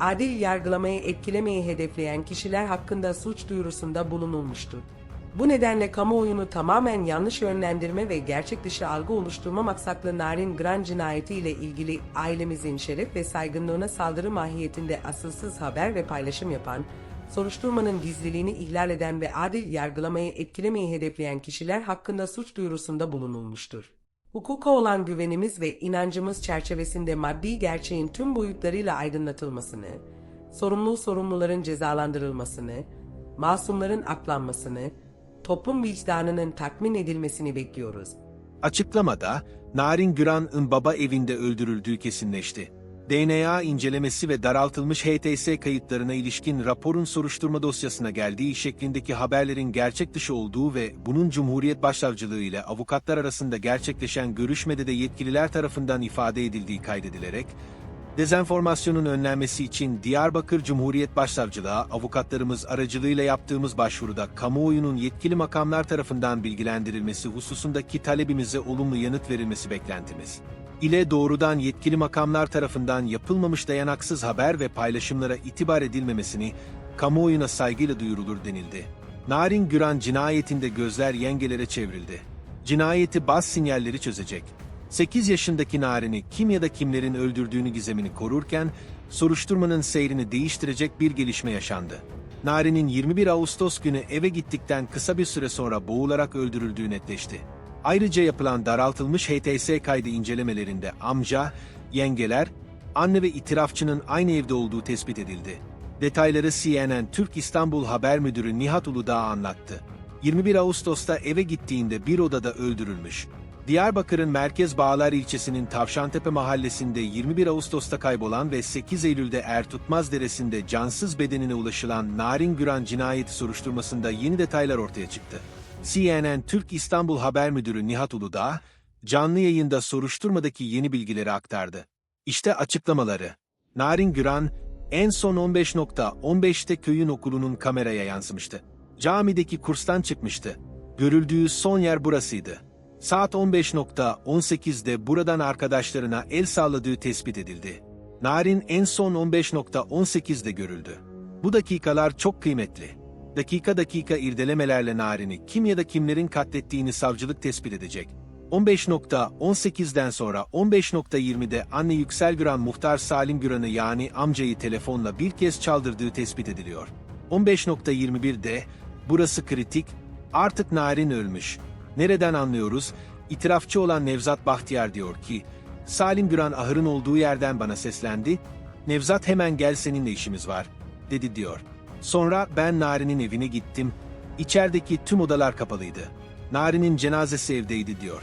adil yargılamayı etkilemeyi hedefleyen kişiler hakkında suç duyurusunda bulunulmuştur. Bu nedenle kamuoyunu tamamen yanlış yönlendirme ve gerçek dışı algı oluşturma maksatlı Narin Gran cinayeti ile ilgili ailemizin şeref ve saygınlığına saldırı mahiyetinde asılsız haber ve paylaşım yapan, soruşturmanın gizliliğini ihlal eden ve adil yargılamayı etkilemeyi hedefleyen kişiler hakkında suç duyurusunda bulunulmuştur. Hukuka olan güvenimiz ve inancımız çerçevesinde maddi gerçeğin tüm boyutlarıyla aydınlatılmasını, sorumlu sorumluların cezalandırılmasını, masumların aklanmasını, toplum vicdanının tatmin edilmesini bekliyoruz. Açıklamada, Narin Güran'ın baba evinde öldürüldüğü kesinleşti. DNA incelemesi ve daraltılmış HTS kayıtlarına ilişkin raporun soruşturma dosyasına geldiği şeklindeki haberlerin gerçek dışı olduğu ve bunun Cumhuriyet Başsavcılığı ile avukatlar arasında gerçekleşen görüşmede de yetkililer tarafından ifade edildiği kaydedilerek, dezenformasyonun önlenmesi için Diyarbakır Cumhuriyet Başsavcılığı avukatlarımız aracılığıyla yaptığımız başvuruda kamuoyunun yetkili makamlar tarafından bilgilendirilmesi hususundaki talebimize olumlu yanıt verilmesi beklentimiz ile doğrudan yetkili makamlar tarafından yapılmamış dayanaksız haber ve paylaşımlara itibar edilmemesini kamuoyuna saygıyla duyurulur denildi. Narin Güran cinayetinde gözler yengelere çevrildi. Cinayeti baz sinyalleri çözecek. 8 yaşındaki Narin'i kim ya da kimlerin öldürdüğünü gizemini korurken, soruşturmanın seyrini değiştirecek bir gelişme yaşandı. Narin'in 21 Ağustos günü eve gittikten kısa bir süre sonra boğularak öldürüldüğü netleşti. Ayrıca yapılan daraltılmış HTS kaydı incelemelerinde amca, yengeler, anne ve itirafçının aynı evde olduğu tespit edildi. Detayları CNN Türk İstanbul Haber Müdürü Nihat Uludağ anlattı. 21 Ağustos'ta eve gittiğinde bir odada öldürülmüş. Diyarbakır'ın Merkez Bağlar ilçesinin Tavşantepe mahallesinde 21 Ağustos'ta kaybolan ve 8 Eylül'de Ertutmaz Deresi'nde cansız bedenine ulaşılan Narin Güran cinayeti soruşturmasında yeni detaylar ortaya çıktı. CNN Türk İstanbul Haber Müdürü Nihat Uludağ, canlı yayında soruşturmadaki yeni bilgileri aktardı. İşte açıklamaları. Narin Güran, en son 15.15'te köyün okulunun kameraya yansımıştı. Camideki kurstan çıkmıştı. Görüldüğü son yer burasıydı. Saat 15.18'de buradan arkadaşlarına el salladığı tespit edildi. Narin en son 15.18'de görüldü. Bu dakikalar çok kıymetli. Dakika dakika irdelemelerle Narin'i kim ya da kimlerin katlettiğini savcılık tespit edecek. 15.18'den sonra 15.20'de anne Yüksel Güran muhtar Salim Güran'ı yani amcayı telefonla bir kez çaldırdığı tespit ediliyor. 15.21'de burası kritik, artık Narin ölmüş. Nereden anlıyoruz? İtirafçı olan Nevzat Bahtiyar diyor ki, Salim Güran ahırın olduğu yerden bana seslendi, Nevzat hemen gel seninle işimiz var, dedi diyor. Sonra ben Nari'nin evine gittim, içerideki tüm odalar kapalıydı. Nari'nin cenazesi evdeydi diyor.